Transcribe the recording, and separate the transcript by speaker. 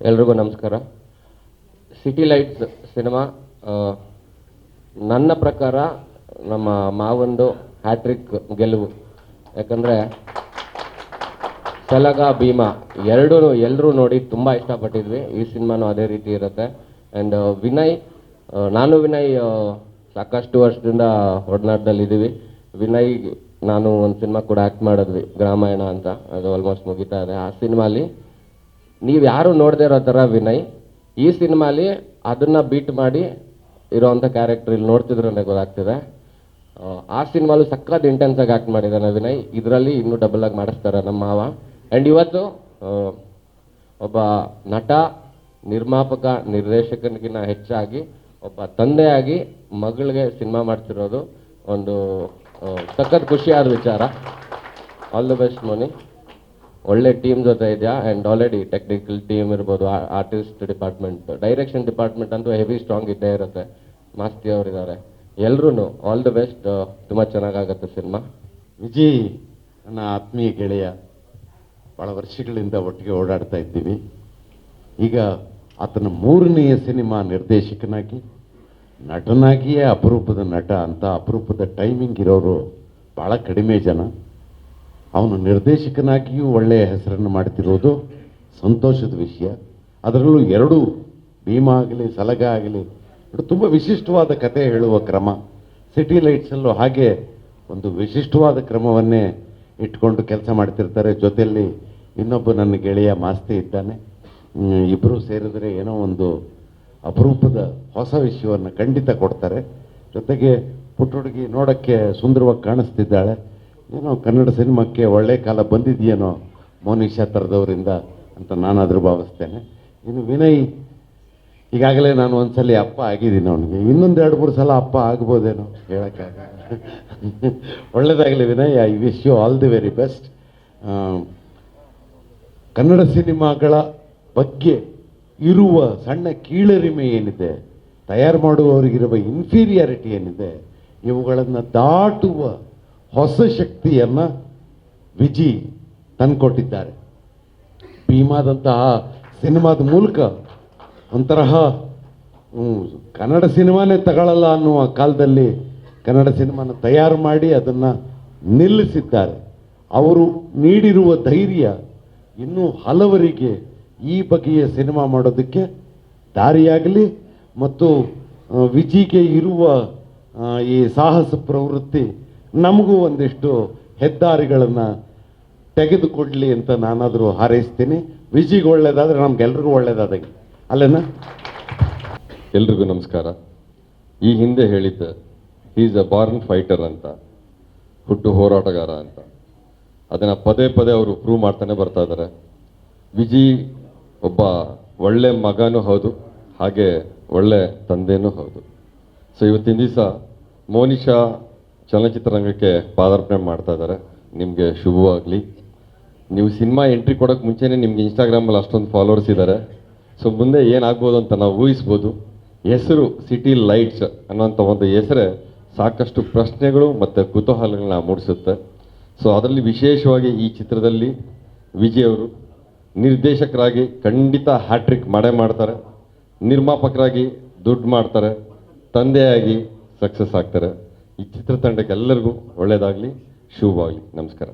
Speaker 1: ಎಲ್ರಿಗೂ ನಮಸ್ಕಾರ. City lights cinema ನನ್ನ ಪ್ರಕಾರ ನಮ್ಮ ಮಾವಂದು ಹ್ಯಾಟ್ರಿಕ್ ಗೆಲುವು. ಯಾಕಂದರೆ ಸಲಗ, ಭೀಮಾ ಎರಡೂ ಎಲ್ಲರೂ ನೋಡಿ ತುಂಬ ಇಷ್ಟಪಟ್ಟಿದ್ವಿ. ಈ ಸಿನಿಮಾನೂ ಅದೇ ರೀತಿ ಇರುತ್ತೆ. ಆ್ಯಂಡ್ ವಿನಯ್ ನಾನು ವಿನಯ್ ಸಾಕಷ್ಟು ವರ್ಷದಿಂದ ಒಡನಾಟದಲ್ಲಿದ್ದೀವಿ. ವಿನಯ್, ನಾನು ಒಂದು ಸಿನಿಮಾ ಕೂಡ ಆ್ಯಕ್ಟ್ ಮಾಡಿದ್ವಿ, ಗ್ರಾಮಾಯಣ ಅಂತ. ಅದು ಆಲ್ಮೋಸ್ಟ್ ಮುಗಿತಾ ಇದೆ. ಆ ಸಿನಿಮಾಲಿ ನೀವು ಯಾರು ನೋಡದೇ ಇರೋ ಥರ ವಿನಯ್ ಈ ಸಿನಿಮಾಲಿ ಅದನ್ನು ಬೀಟ್ ಮಾಡಿ ಇರೋವಂಥ ಕ್ಯಾರೆಕ್ಟರ್ ಇಲ್ಲಿ ನೋಡ್ತಿದ್ರೆ ನನಗೆ ಗೊತ್ತಾಗ್ತಿದೆ. ಆ, ಸಿನಿಮಾಲು ಸಖತ್ ಇಂಟೆನ್ಸ್ ಆಗಿ ಆ್ಯಕ್ಟ್ ಮಾಡಿದ್ದಾನೆ ವಿನಯ್. ಇದರಲ್ಲಿ ಇನ್ನೂ ಡಬಲ್ ಆಗಿ ಮಾಡಿಸ್ತಾರೆ ನಮ್ಮ ಮಾವ. ಆ್ಯಂಡ್ ಇವತ್ತು ಒಬ್ಬ ನಟ ನಿರ್ಮಾಪಕ ನಿರ್ದೇಶಕನಿಗಿನ್ನ ಹೆಚ್ಚಾಗಿ ಒಬ್ಬ ತಂದೆಯಾಗಿ ಮಗಳಿಗೆ ಸಿನಿಮಾ ಮಾಡ್ತಿರೋದು ಒಂದು ಸಖತ್ ಖುಷಿಯಾದ ವಿಚಾರ. All the best Moni. ಒಳ್ಳೆ ಟೀಮ್ ಜೊತೆ ಇದೆಯಾ? ಆ್ಯಂಡ್ ಆಲ್ರೆಡಿ ಟೆಕ್ನಿಕಲ್ ಟೀಮ್ ಇರ್ಬೋದು ಆರ್ಟಿಸ್ಟ್ ಡಿಪಾರ್ಟ್ಮೆಂಟ್ ಡೈರೆಕ್ಷನ್ ಡಿಪಾರ್ಟ್ಮೆಂಟ್ ಅಂತೂ ಹೆವಿ ಸ್ಟ್ರಾಂಗ್ ಇದ್ದೇ ಇರುತ್ತೆ. ಮಾಸ್ತಿ ಅವರಿದ್ದಾರೆ. ಎಲ್ರೂ ಆಲ್ ದಿ ಬೆಸ್ಟ್ ತುಂಬ ಚೆನ್ನಾಗಾಗತ್ತೆ ಸಿನಿಮಾ.
Speaker 2: ವಿಜಿ, ನನ್ನ ಆತ್ಮೀಯ ಗೆಳೆಯ ಭಾಳ ವರ್ಷಗಳಿಂದ ಒಟ್ಟಿಗೆ ಓಡಾಡ್ತಾ ಇದ್ದೀವಿ. ಈಗ ಆತನ ಮೂರನೆಯ ಸಿನಿಮಾ ನಿರ್ದೇಶಕನಾಗಿ, ನಟನಾಗಿಯೇ ಅಪರೂಪದ ನಟ ಅಂತ ಅಪರೂಪದ ಟೈಮಿಂಗ್ ಇರೋರು ಭಾಳ ಕಡಿಮೆ ಜನ. ಅವನು ನಿರ್ದೇಶಕನಾಗಿಯೂ ಒಳ್ಳೆಯ ಹೆಸರನ್ನು ಮಾಡ್ತಿರೋದು ಸಂತೋಷದ ವಿಷಯ. ಅದರಲ್ಲೂ ಎರಡು ಭೀಮ ಆಗಲಿ, ಸಲಗ ಆಗಲಿ ತುಂಬ ವಿಶಿಷ್ಟವಾದ ಕತೆ ಹೇಳುವ ಕ್ರಮ. ಸಿಟಿ ಲೈಟ್ಸಲ್ಲೂ ಹಾಗೆ ಒಂದು ವಿಶಿಷ್ಟವಾದ ಕ್ರಮವನ್ನೇ ಇಟ್ಕೊಂಡು ಕೆಲಸ ಮಾಡ್ತಿರ್ತಾರೆ. ಜೊತೆಯಲ್ಲಿ ಇನ್ನೊಬ್ಬ ನನ್ನ ಗೆಳೆಯ ಮಾಸ್ತಿ ಇದ್ದಾನೆ. ಇಬ್ಬರು ಸೇರಿದರೆ ಏನೋ ಒಂದು ಅಪರೂಪದ ಹೊಸ ವಿಷಯವನ್ನು ಖಂಡಿತ ಕೊಡ್ತಾರೆ. ಜೊತೆಗೆ ಪುಟ್ಟ ಹುಡುಗಿ ನೋಡೋಕ್ಕೆ ಸುಂದರವಾಗಿ ಕಾಣಿಸ್ತಿದ್ದಾಳೆ. ಏನೋ ಕನ್ನಡ ಸಿನಿಮಾಕ್ಕೆ ಒಳ್ಳೆ ಕಾಲ ಬಂದಿದೆಯೇನೋ ಮೋನಿಷಾ ಥರದವರಿಂದ ಅಂತ ನಾನಾದರೂ ಭಾವಿಸ್ತೇನೆ. ಇನ್ನು ವಿನಯ್, ಈಗಾಗಲೇ ನಾನು ಒಂದ್ಸಲಿ ಅಪ್ಪ ಆಗಿದ್ದೀನಿ ಅವನಿಗೆ. ಇನ್ನೊಂದು ಎರಡು, ಮೂರು ಸಲ ಅಪ್ಪ ಆಗ್ಬೋದೇನೋ ಹೇಳೋಕ್ಕಾಗ ಒಳ್ಳೇದಾಗಲಿ Vinay, I wish you all the very best. Kannada ಸಿನಿಮಾಗಳ ಬಗ್ಗೆ ಇರುವ ಸಣ್ಣ ಕೀಳರಿಮೆ ಏನಿದೆ, ತಯಾರು ಮಾಡುವವರಿಗಿರುವ ಇನ್ಫೀರಿಯಾರಿಟಿ ಏನಿದೆ, ಇವುಗಳನ್ನು ದಾಟುವ ಹೊಸ ಶಕ್ತಿಯನ್ನು ವಿಜಿ ತಂದುಕೊಟ್ಟಿದ್ದಾರೆ. ಭೀಮಾದಂತಹ ಸಿನಿಮಾದ ಮೂಲಕ ಒಂತರಹ ಕನ್ನಡ ಸಿನಿಮಾನೇ ತಗೊಳ್ಳಲ್ಲ ಅನ್ನುವ ಕಾಲದಲ್ಲಿ ಕನ್ನಡ ಸಿನಿಮಾನ ತಯಾರು ಮಾಡಿ ಅದನ್ನು ನಿಲ್ಲಿಸಿದ್ದಾರೆ. ಅವರು ನೀಡಿರುವ ಧೈರ್ಯ ಇನ್ನೂ ಹಲವರಿಗೆ ಈ ಬಗೆಯ ಸಿನಿಮಾ ಮಾಡೋದಕ್ಕೆ ದಾರಿಯಾಗಲಿ ಮತ್ತು ವಿಜಿಗೆ ಇರುವ ಈ ಸಾಹಸ ಪ್ರವೃತ್ತಿ ನಮಗೂ ಒಂದಿಷ್ಟು ಹೆದ್ದಾರಿಗಳನ್ನು ತೆಗೆದುಕೊಡ್ಲಿ ಅಂತ ನಾನಾದರೂ ಹಾರೈಸ್ತೀನಿ. ವಿಜಿಗೆ ಒಳ್ಳೇದಾದರೆ ನಮ್ಗೆಲ್ರಿಗೂ ಒಳ್ಳೇದಾದಂಗೆ ಅಲ್ಲೇನಾ?
Speaker 3: ಎಲ್ರಿಗೂ ನಮಸ್ಕಾರ. ಈ ಹಿಂದೆ ಹೇಳಿದ್ದ ಈಸ್ ಅ ಬಾರ್ನ್ ಫೈಟರ್ ಅಂತ, ಹುಟ್ಟು ಹೋರಾಟಗಾರ ಅಂತ. ಅದನ್ನು ಪದೇ ಪದೇ ಅವರು ಪ್ರೂವ್ ಮಾಡ್ತಾನೆ ಬರ್ತಾ ಇದ್ದಾರೆ ವಿಜಿ ಒಬ್ಬ ಒಳ್ಳೆ ಮಗನೂ ಹೌದು, ಹಾಗೆ ಒಳ್ಳೆ ತಂದೆನೂ ಹೌದು. ಸೊ ಇವತ್ತಿನ ದಿವಸ ಮೋನಿಶಾ ಚಲನಚಿತ್ರರಂಗಕ್ಕೆ ಪಾದಾರ್ಪಣೆ ಮಾಡ್ತಾ ಇದ್ದಾರೆ. ನಿಮಗೆ ಶುಭವಾಗಲಿ. ನೀವು ಸಿನಿಮಾ ಎಂಟ್ರಿ ಕೊಡೋಕೆ ಮುಂಚೆನೇ ನಿಮ್ಗೆ ಇನ್ಸ್ಟಾಗ್ರಾಮಲ್ಲಿ ಅಷ್ಟೊಂದು ಫಾಲೋವರ್ಸ್ ಇದ್ದಾರೆ. ಸೊ ಮುಂದೆ ಏನಾಗ್ಬೋದು ಅಂತ ನಾವು ಊಹಿಸ್ಬೋದು. ಹೆಸರು ಸಿಟಿ ಲೈಟ್ಸ್ ಅನ್ನೋಂಥ ಒಂದು ಹೆಸರೇ ಸಾಕಷ್ಟು ಪ್ರಶ್ನೆಗಳು ಮತ್ತು ಕುತೂಹಲಗಳನ್ನ ಮೂಡಿಸುತ್ತೆ. ಸೊ ಅದರಲ್ಲಿ ವಿಶೇಷವಾಗಿ ಈ ಚಿತ್ರದಲ್ಲಿ ವಿಜಯ್ ಅವರು ನಿರ್ದೇಶಕರಾಗಿ ಖಂಡಿತ ಹ್ಯಾಟ್ರಿಕ್ ಮಾಡೇ ಮಾಡ್ತಾರೆ. ನಿರ್ಮಾಪಕರಾಗಿ ದುಡ್ಡು ಮಾಡ್ತಾರೆ. ತಂದೆಯಾಗಿ ಸಕ್ಸಸ್ ಆಗ್ತಾರೆ. ಈ ಚಿತ್ರತಂಡಕ್ಕೆ ಎಲ್ಲರಿಗೂ ಒಳ್ಳೆಯದಾಗಲಿ ಶುಭವಾಗಲಿ. ನಮಸ್ಕಾರ.